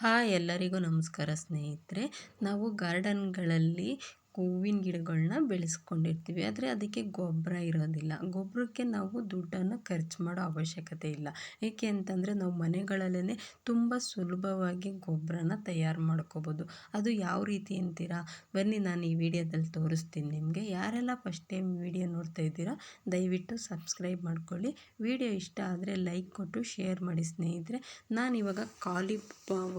Hi ಎಲ್ಲರಿಗೂ ನಮಸ್ಕಾರ ಸ್ನೇಹಿತರೆ. ನಾವು ಗಾರ್ಡನ್ಗಳಲ್ಲಿ ಹೂವಿನ ಗಿಡಗಳನ್ನ ಬೆಳೆಸ್ಕೊಂಡಿರ್ತೀವಿ, ಆದರೆ ಅದಕ್ಕೆ ಗೊಬ್ಬರ ಇರೋದಿಲ್ಲ. ಗೊಬ್ಬರಕ್ಕೆ ನಾವು ದುಡ್ಡನ್ನು ಖರ್ಚು ಮಾಡೋ ಅವಶ್ಯಕತೆ ಇಲ್ಲ. ಏಕೆ ಅಂತಂದರೆ ನಾವು ಮನೆಗಳಲ್ಲೇ ತುಂಬ ಸುಲಭವಾಗಿ ಗೊಬ್ಬರನ ತಯಾರು ಮಾಡ್ಕೋಬೋದು. ಅದು ಯಾವ ರೀತಿ ಅಂತೀರಾ? ಬನ್ನಿ ನಾನು ಈ ವಿಡಿಯೋದಲ್ಲಿ ತೋರಿಸ್ತೀನಿ ನಿಮಗೆ. ಯಾರೆಲ್ಲ ಫಸ್ಟ್ ಟೈಮ್ ವಿಡಿಯೋ ನೋಡ್ತಾ ಇದ್ದೀರಾ, ದಯವಿಟ್ಟು ಸಬ್ಸ್ಕ್ರೈಬ್ ಮಾಡ್ಕೊಳ್ಳಿ. ವಿಡಿಯೋ ಇಷ್ಟ ಆದರೆ ಲೈಕ್ ಕೊಟ್ಟು ಶೇರ್ ಮಾಡಿ ಸ್ನೇಹಿತರೆ. ನಾನಿವಾಗ ಖಾಲಿ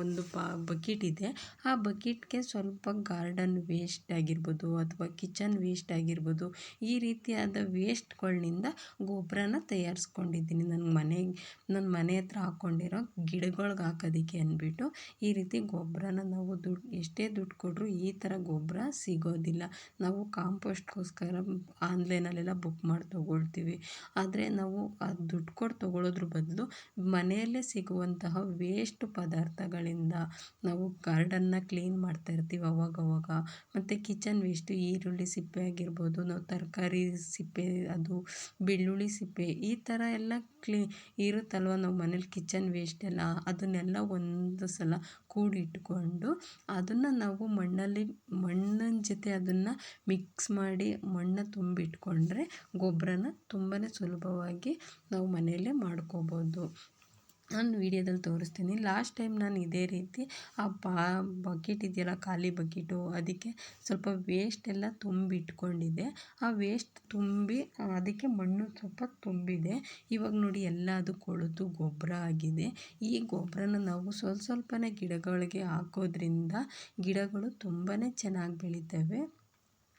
ಒಂದು ಬಕೆಟ್ ಇದೆ. ಆ ಬಕೆಟ್ಗೆ ಸ್ವಲ್ಪ ಗಾರ್ಡನ್ ವೇಸ್ಟ್ ಆಗಿರ್ಬೋದು. ಅಥವಾ ಕಿಚನ್ ವೇಸ್ಟ್ ಆಗಿರ್ಬೋದು, ಈ ರೀತಿಯಾದ ವೇಸ್ಟ್ಗಳಿಂದ ಗೊಬ್ಬರನ ತಯಾರಿಸ್ಕೊಂಡಿದ್ದೀನಿ. ನನ್ನ ಮನೆಗೆ ನನ್ನ ಮನೆ ಹತ್ರ ಹಾಕ್ಕೊಂಡಿರೋ ಗಿಡಗಳ್ಗೆ ಹಾಕೋದಕ್ಕೆ ಅಂದ್ಬಿಟ್ಟು ಈ ರೀತಿ ಗೊಬ್ಬರನ ನಾವು ದುಡ್ಡು ಎಷ್ಟೇ ದುಡ್ಡು ಕೊಟ್ಟರು ಈ ಥರ ಗೊಬ್ಬರ ಸಿಗೋದಿಲ್ಲ. ನಾವು ಕಾಂಪೋಸ್ಟ್ಗೋಸ್ಕರ ಆನ್ಲೈನಲ್ಲೆಲ್ಲ ಬುಕ್ ಮಾಡಿ ತೊಗೊಳ್ತೀವಿ. ಆದರೆ ನಾವು ಅದು ದುಡ್ಡು ಕೊಟ್ಟು ತೊಗೊಳೋದ್ರ ಬದಲು ಮನೆಯಲ್ಲೇ ಸಿಗುವಂತಹ ವೇಸ್ಟ್ ಪದಾರ್ಥಗಳಿಂದ ನಾವು ಗಾರ್ಡನ್ನ ಕ್ಲೀನ್ ಮಾಡ್ತಾ ಇರ್ತೀವಿ ಅವಾಗವಾಗ. ಮತ್ತು ಕಿಚನ್ ವೇಸ್ಟು ಈರುಳ್ಳಿ ಸಿಪ್ಪೆ ಆಗಿರ್ಬೋದು, ನಾವು ತರಕಾರಿ ಸಿಪ್ಪೆ, ಅದು ಬೆಳ್ಳುಳ್ಳಿ ಸಿಪ್ಪೆ, ಈ ಥರ ಎಲ್ಲ ಕ್ಲೀ ಇರುತ್ತಲ್ವ ನಾವು ಮನೇಲಿ ಕಿಚನ್ ವೇಸ್ಟ್ ಎಲ್ಲ, ಅದನ್ನೆಲ್ಲ ಒಂದು ಸಲ ಕೂಡಿಟ್ಕೊಂಡು ಅದನ್ನು ನಾವು ಮಣ್ಣಲ್ಲಿ, ಮಣ್ಣಿನ ಜೊತೆ ಅದನ್ನು ಮಿಕ್ಸ್ ಮಾಡಿ ಮಣ್ಣು ತುಂಬಿಟ್ಕೊಂಡ್ರೆ ಗೊಬ್ಬರನ ತುಂಬಾ ಸುಲಭವಾಗಿ ನಾವು ಮನೆಯಲ್ಲೇ ಮಾಡ್ಕೋಬೋದು. ನಾನು ವೀಡಿಯೋದಲ್ಲಿ ತೋರಿಸ್ತೀನಿ. ಲಾಸ್ಟ್ ಟೈಮ್ ನಾನು ಇದೇ ರೀತಿ ಆ ಬಾ, ಬಕೆಟ್ ಇದೆಯಲ್ಲ, ಖಾಲಿ ಬಕೆಟು, ಅದಕ್ಕೆ ಸ್ವಲ್ಪ ವೇಸ್ಟ್ ಎಲ್ಲ ತುಂಬಿಟ್ಕೊಂಡಿದ್ದೆ ಆ ವೇಸ್ಟ್ ತುಂಬಿ, ಅದಕ್ಕೆ ಮಣ್ಣು ಸ್ವಲ್ಪ ತುಂಬಿದೆ. ಇವಾಗ ನೋಡಿ ಎಲ್ಲ ಅದು ಕೊಳೆತು, ಗೊಬ್ಬರ ಆಗಿದೆ. ಈ ಗೊಬ್ಬರನ ನಾವು ಸ್ವಲ್ಪ ಸ್ವಲ್ಪನೇ ಗಿಡಗಳಿಗೆ ಹಾಕೋದ್ರಿಂದ ಗಿಡಗಳು ತುಂಬಾ ಚೆನ್ನಾಗಿ ಬೆಳಿತವೆ.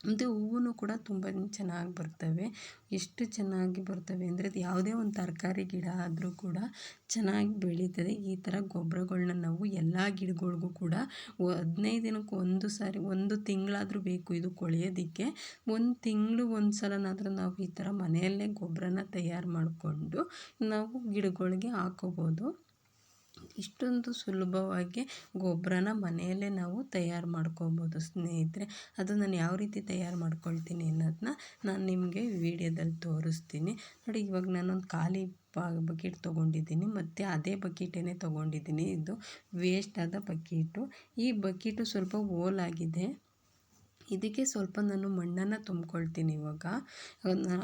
ಮತ್ತು ಹೂವು ಕೂಡ ತುಂಬ ಚೆನ್ನಾಗಿ ಬರ್ತವೆ. ಎಷ್ಟು ಚೆನ್ನಾಗಿ ಬರ್ತವೆ ಅಂದರೆ ಅದು ಯಾವುದೇ ಒಂದು ತರಕಾರಿ ಗಿಡ ಆದರೂ ಕೂಡ ಚೆನ್ನಾಗಿ ಬೆಳೀತದೆ. ಈ ಥರ ಗೊಬ್ಬರಗಳ್ನ ನಾವು ಎಲ್ಲ ಗಿಡಗಳ್ಗೂ ಕೂಡ ಹದಿನೈದು ದಿನಕ್ಕೆ ಒಂದು ಸಾರಿ, ಒಂದು ತಿಂಗಳಾದರೂ ಬೇಕು ಇದು ಕೊಳೆಯೋದಕ್ಕೆ. ಒಂದು ತಿಂಗಳು ಒಂದು ಸಲನಾದರೂ ನಾವು ಈ ಥರ ಮನೆಯಲ್ಲೇ ಗೊಬ್ಬರನ ತಯಾರು ಮಾಡಿಕೊಂಡು ನಾವು ಗಿಡಗಳಿಗೆ ಹಾಕೋಬೋದು. ಇಷ್ಟೊಂದು ಸುಲಭವಾಗಿ ಗೊಬ್ಬರನ ಮನೆಯಲ್ಲೇ ನಾವು ತಯಾರು ಮಾಡ್ಕೊಬೋದು ಸ್ನೇಹಿತರೆ. ಅದು ನಾನು ಯಾವ ರೀತಿ ತಯಾರು ಮಾಡ್ಕೊಳ್ತೀನಿ ಅನ್ನೋದನ್ನ ನಾನು ನಿಮಗೆ ವಿಡಿಯೋದಲ್ಲಿ ತೋರಿಸ್ತೀನಿ. ನೋಡಿ, ಇವಾಗ ನಾನೊಂದು ಖಾಲಿ ಬಕೆಟ್ ತೊಗೊಂಡಿದ್ದೀನಿ. ಮತ್ತು ಅದೇ ಬಕೆಟೇ ತೊಗೊಂಡಿದ್ದೀನಿ. ಇದು ವೇಸ್ಟ್ ಆದ ಬಕೀಟು. ಈ ಬಕೀಟು ಸ್ವಲ್ಪ ಓಲಾಗಿದೆ ಇದಕ್ಕೆ ಸ್ವಲ್ಪ ನಾನು ಮಣ್ಣನ್ನು ತುಂಬ್ಕೊಳ್ತೀನಿ ಇವಾಗ.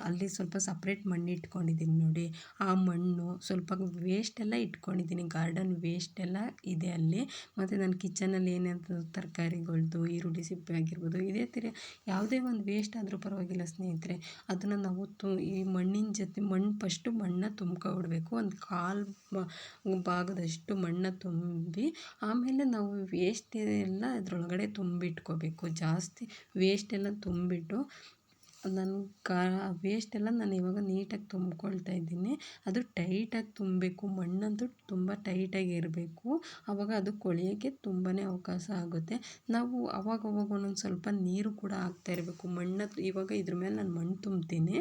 ಅಲ್ಲಿ ಸ್ವಲ್ಪ ಸಪ್ರೇಟ್ ಮಣ್ಣು ಇಟ್ಕೊಂಡಿದ್ದೀನಿ ನೋಡಿ. ಆ ಮಣ್ಣು ಸ್ವಲ್ಪ ವೇಸ್ಟ್ ಎಲ್ಲ ಇಟ್ಕೊಂಡಿದ್ದೀನಿ ಗಾರ್ಡನ್ ವೇಸ್ಟ್ ಎಲ್ಲ ಇದೆ ಅಲ್ಲಿ. ಮತ್ತು ನನ್ನ ಕಿಚನಲ್ಲಿ ಏನಾದರೂ ತರಕಾರಿಗಳ್ದು, ಈರುಳ್ಳಿ ಸಿಪ್ಪೆ ಆಗಿರ್ಬೋದು, ಇದೇ ಥರ ಯಾವುದೇ ಒಂದು ವೇಸ್ಟ್ ಆದರೂ ಪರವಾಗಿಲ್ಲ ಸ್ನೇಹಿತರೆ. ಅದನ್ನು ನಾವು ತು, ಈ ಮಣ್ಣಿನ ಜೊತೆ ಮಣ್ಣು ಫಸ್ಟು ಮಣ್ಣನ್ನ ತುಂಬ್ಕೊಬಿಡ್ಬೇಕು ಒಂದು ಕಾಲು ಭಾಗದಷ್ಟು ಮಣ್ಣನ್ನು ತುಂಬಿ ಆಮೇಲೆ ನಾವು ವೇಸ್ಟ್ ಎಲ್ಲ ಅದರೊಳಗಡೆ ತುಂಬಿಟ್ಕೋಬೇಕು. ಜಾಸ್ತಿ ವೇಸ್ಟೆಲ್ಲ ತುಂಬಿಟ್ಟು ನನ್ನ ಕಾ, ವೇಸ್ಟೆಲ್ಲ ನಾನು ಇವಾಗ ನೀಟಾಗಿ ತುಂಬ್ಕೊಳ್ತಾ ಇದ್ದೀನಿ. ಅದು ಟೈಟಾಗಿ ತುಂಬಬೇಕು ಮಣ್ಣಂತೂ ತುಂಬ ಟೈಟಾಗಿ ಇರಬೇಕು. ಆವಾಗ ಅದು ಕೊಳೆಯೋಕ್ಕೆ ತುಂಬಾ ಅವಕಾಶ ಆಗುತ್ತೆ. ನಾವು ಅವಾಗವಾಗ ಒಂದೊಂದು ಸ್ವಲ್ಪ ನೀರು ಕೂಡ ಹಾಕ್ತಾ ಇರಬೇಕು. ಮಣ್ಣು ಇವಾಗ ಇದ್ರ ಮೇಲೆ ನಾನು ಮಣ್ಣು ತುಂಬ್ತೀನಿ.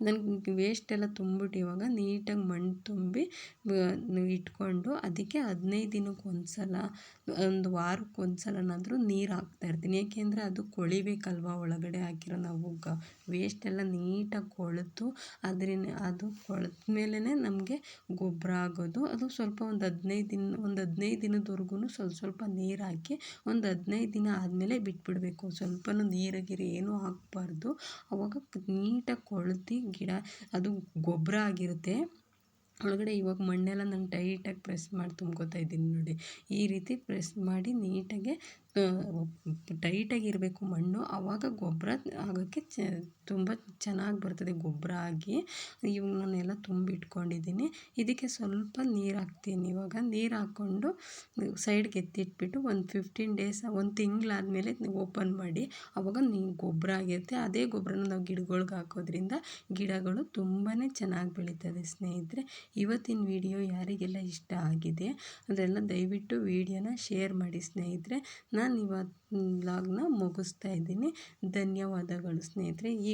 ನನಗೆ ವೇಸ್ಟ್ ಎಲ್ಲ ತುಂಬಿಟ್ಟು ಇವಾಗ ನೀಟಾಗಿ ಮಣ್ಣು ತುಂಬಿ ಇಟ್ಕೊಂಡು ಅದಕ್ಕೆ ಹದಿನೈದು ದಿನಕ್ಕೆ ಒಂದು ಸಲ ಒಂದು ವಾರಕ್ಕೆ ಒಂದು ಸಲನಾದರೂ ನೀರು ಹಾಕ್ತಾಯಿರ್ತೀನಿ ಏಕೆಂದರೆ ಅದು ಕೊಳಿಬೇಕಲ್ವ ಒಳಗಡೆ ಹಾಕಿರೋ ನಾವು ಗ ವೇಸ್ಟ್ ಎಲ್ಲ ನೀಟಾಗಿ ಕೊಳೆತು ಅದರಿಂದ ಅದು ಕೊಳೆತ ಮೇಲೇ ನಮಗೆ ಗೊಬ್ಬರ ಆಗೋದು. ಅದು ಸ್ವಲ್ಪ ಒಂದು ಹದಿನೈದು ದಿನ, ಒಂದು ಹದಿನೈದು ದಿನದವರೆಗೂ ಸ್ವಲ್ಪ ಸ್ವಲ್ಪ ನೀರು ಹಾಕಿ, ಒಂದು ಹದಿನೈದು ದಿನ ಆದಮೇಲೆ ಬಿಟ್ಬಿಡಬೇಕು. ಸ್ವಲ್ಪನೂ ನೀರು ಗೀರು ಏನೂ ಹಾಕ್ಬಾರ್ದು. ಅವಾಗ ನೀಟಾಗಿ ಕೊಳ್ತು ಗಿಡ, ಅದು ಗೊಬ್ಬರ ಆಗಿರುತ್ತೆ. ಒಳಗಡೆ ಇವಾಗ ಮಣ್ಣೆಲ್ಲ ನಾನು ಟೈಟಾಗಿ ಪ್ರೆಸ್ ಮಾಡಿ ತುಂಬ್ಕೊಳ್ತಾ ಇದ್ದೀನಿ ನೋಡಿ. ಈ ರೀತಿ ಪ್ರೆಸ್ ಮಾಡಿ ನೀಟಾಗೆ ಟೈಟಾಗಿ ಇರಬೇಕು ಮಣ್ಣು ಆವಾಗ ಗೊಬ್ಬರ ಆಗೋಕ್ಕೆ ಚ, ತುಂಬ ಚೆನ್ನಾಗಿ ಬರ್ತದೆ ಗೊಬ್ಬರ ಆಗಿ. ಇವಾಗ ನಾನೆಲ್ಲ ತುಂಬಿಟ್ಕೊಂಡಿದ್ದೀನಿ. ಇದಕ್ಕೆ ಸ್ವಲ್ಪ ನೀರು ಹಾಕ್ತೀನಿ. ಇವಾಗ ನೀರು ಹಾಕ್ಕೊಂಡು ಸೈಡ್ಗೆ ಎತ್ತಿಟ್ಬಿಟ್ಟು ಒಂದು ಫಿಫ್ಟೀನ್ ಡೇಸ್ ಒಂದು ತಿಂಗಳಾದ್ಮೇಲೆ ಓಪನ್ ಮಾಡಿ. ಆವಾಗ ನೀ, ಗೊಬ್ಬರ ಆಗಿರುತ್ತೆ. ಅದೇ ಗೊಬ್ಬರನ ನಾವು ಗಿಡಗಳ್ಗೆ ಹಾಕೋದ್ರಿಂದ ಗಿಡಗಳು ತುಂಬಾ ಚೆನ್ನಾಗಿ ಬೆಳೀತದೆ ಸ್ನೇಹಿತರೆ. ಇವತ್ತಿನ ವಿಡಿಯೋ ಯಾರಿಗೆಲ್ಲ ಇಷ್ಟ ಆಗಿದೆ, ಅದೆಲ್ಲ ದಯವಿಟ್ಟು ವಿಡಿಯೋನ ಶೇರ್ ಮಾಡಿ ಸ್ನೇಹಿತರೆ. ನಾನು ಇವತ್ತು ವ್ಲಾಗ್ನ ಮುಗಿಸ್ತಾ ಇದ್ದೀನಿ. ಧನ್ಯವಾದಗಳು ಸ್ನೇಹಿತರೆ. ಈ